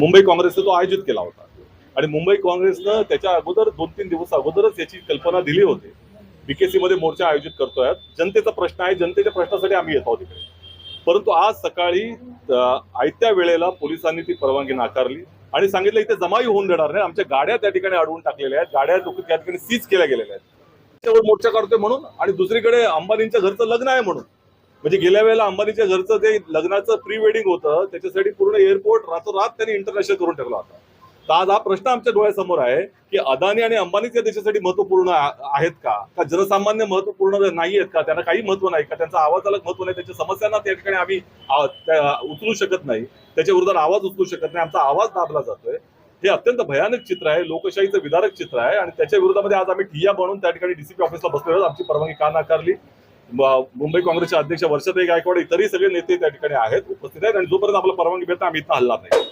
मुंबई काँग्रेसने तो आयोजित केला होता. आणि मुंबई काँग्रेसनं त्याच्या अगोदर दोन तीन दिवस अगोदरच याची कल्पना दिली होती. बीकेसी मध्ये मोर्चा आयोजित करतोय जनतेचा प्रश्न आहे. जनतेच्या प्रश्नासाठी आम्ही येत आहोत इकडे. परंतु आज सकाळी आयत्या वेळेला पोलिसांनी ती परवानगी नाकारली आणि सांगितलं इथे जमाई होऊन देणार नाही. आमच्या गाड्या त्या ठिकाणी अडवून टाकलेल्या आहेत. गाड्या लोक त्या ठिकाणी सीज केल्या गेलेल्या आहेत. त्याच्यावर मोर्चा काढतोय म्हणून आणि दुसरीकडे अंबानींच्या घरचं लग्न आहे म्हणून. म्हणजे गेल्या वेळेला अंबानीच्या घरचं ते लग्नाचं प्री वेडिंग होतं त्याच्यासाठी पूर्ण एअरपोर्ट रातोरात त्यांनी इंटरनॅशनल करून ठेवला होता. तर आज हा प्रश्न आमच्या डोळ्यासमोर आहे की अदानी आणि अंबानीच या देशासाठी महत्त्वपूर्ण आहेत का? का जनसामान्य महत्त्वपूर्ण नाही आहेत का? त्यांना काही महत्त्व नाही का? त्यांचा आवाजाला महत्त्व नाही? त्यांच्या समस्यांना त्या ठिकाणी आम्ही उचलू शकत नाही. त्याच्या विरोधात आवाज उचलू शकत नाही. आमचा आवाज दाबला जातोय. हे अत्यंत भयानक चित्र आहे. लोकशाहीचं विदारक चित्र आहे. आणि त्याच्या विरोधामध्ये आज आम्ही ठिय्या बनवून त्या ठिकाणी डीसीपी ऑफिसला बसलेलो आहोत. आमची परवानगी का नाकारली? मुंबई काँग्रेसचे अध्यक्ष वर्षाताई गायकवाड इतरही सगळे नेते त्या ठिकाणी आहेत उपस्थित आहेत. आणि जोपर्यंत आपला परवानगी भेटता आम्ही इथं हल्ला नाही.